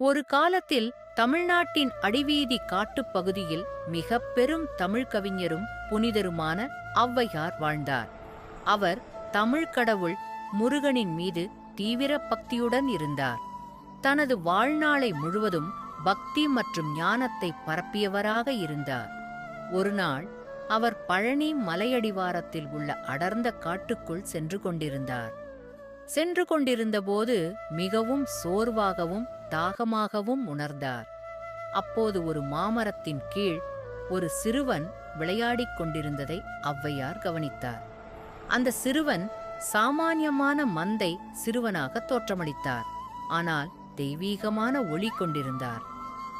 ஒரு காலத்தில் தமிழ்நாட்டின் அடிவீதி காட்டுப் பகுதியில் மிக பெரும் தமிழ் கவிஞரும் புனிதருமான ஔவையார் வாழ்ந்தார். அவர் தமிழ் கடவுள் முருகனின் மீது தீவிர பக்தியுடன் இருந்தார். தனது வாழ்நாளை முழுவதும் பக்தி மற்றும் ஞானத்தை பரப்பியவராக இருந்தார். ஒருநாள் அவர் பழனி மலையடிவாரத்தில் உள்ள அடர்ந்த காட்டுக்குள் சென்று கொண்டிருந்தார். சென்று கொண்டிருந்தபோது மிகவும் சோர்வாகவும் தாகமாகவும் உணர்ந்தார். அப்போது ஒரு மாமரத்தின் கீழ் ஒரு சிறுவன் விளையாடிக் கொண்டிருந்ததை ஔவையார் கவனித்தார். அந்த சிறுவன் சாமானியமான மந்தை சிறுவனாக தோற்றமளித்தார். ஆனால் தெய்வீகமான ஒளி கொண்டிருந்தார்.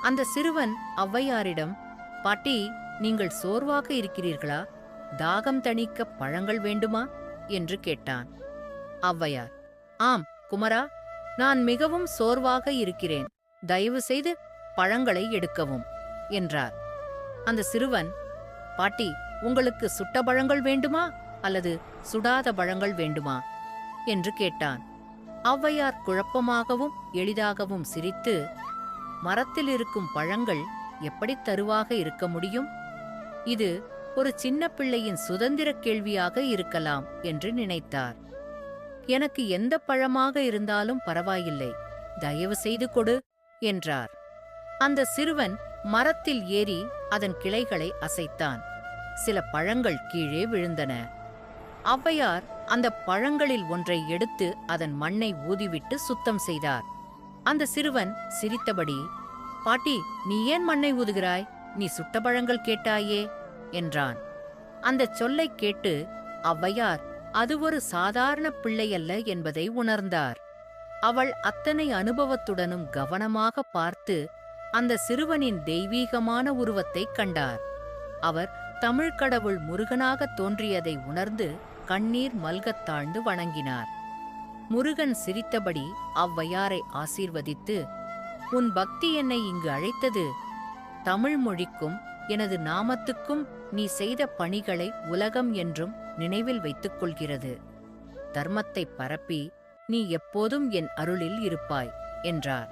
அந்த சிறுவன் ஔவையாரிடம் பாட்டி நீங்கள் சோர்வாக இருக்கிறீர்களா? தாகம் தணிக்க பழங்கள் வேண்டுமா? என்று கேட்டான். ஔவையார் ஆம் குமரா நான் மிகவும் சோர்வாக இருக்கிறேன். தயவு செய்து பழங்களை எடுக்கவும் என்றார். அந்த சிறுவன் பாட்டி உங்களுக்கு சுட்ட பழங்கள் வேண்டுமா? அல்லது சுடாத பழங்கள் வேண்டுமா? என்று கேட்டான். ஔவையார் குழப்பமாகவும் எளிதாகவும் சிரித்து மரத்தில் இருக்கும் பழங்கள் எப்படி தருவாக இருக்க முடியும்? இது ஒரு சின்ன பிள்ளையின் சுதந்திர கேள்வியாக இருக்கலாம் என்று நினைத்தார். எனக்கு எந்த பழமாக இருந்தாலும் பரவாயில்லை. தயவு செய்து கொடு என்றார். அந்த சிறுவன் மரத்தில் ஏறி அதன் கிளைகளை அசைத்தான். சில பழங்கள் கீழே விழுந்தன. ஔவையார் அந்த பழங்களில் ஒன்றை எடுத்து அதன் மண்ணை ஊதிவிட்டு சுத்தம் செய்தார். அந்த சிறுவன் சிரித்தபடி பாட்டி நீ ஏன் மண்ணை ஊதுகிறாய்? நீ சுட்ட பழங்கள் கேட்டாயே என்றான். அந்தச் சொல்லைக் கேட்டு ஔவையார் அது ஒரு சாதாரண பிள்ளையல்ல என்பதை உணர்ந்தார். அவள் அத்தனை அனுபவத்துடனும் கவனமாக பார்த்து அந்த சிறுவனின் தெய்வீகமான உருவத்தைக் கண்டார். அவர் தமிழ்க் கடவுள் முருகனாகத் தோன்றியதை உணர்ந்து கண்ணீர் மல்கத் தாழ்ந்து வணங்கினார். முருகன் சிரித்தபடி அவ்வையாரை ஆசீர்வதித்து உன் பக்தி என்னை இங்கு அழைத்தது. தமிழ் மொழிக்கும் எனது நாமத்துக்கும் நீ செய்த பணிகளை உலகம் என்றும் நினைவில் வைத்துக் கொள்கிறது தர்மத்தை பரப்பி நீ எப்போதும் என் அருளில் இருப்பாய் என்றார்.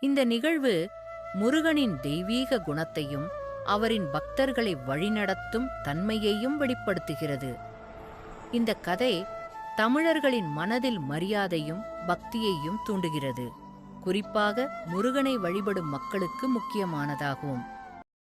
இந்த நிகழ்வு முருகனின் தெய்வீக குணத்தையும் அவரின் பக்தர்களை வழிநடத்தும் தன்மையையும் வெளிப்படுத்துகிறது. இந்த கதை தமிழர்களின் மனதில் மரியாதையும் பக்தியையும் தூண்டுகிறது. குறிப்பாக முருகனை வழிபடும் மக்களுக்கு முக்கியமானதாகும்.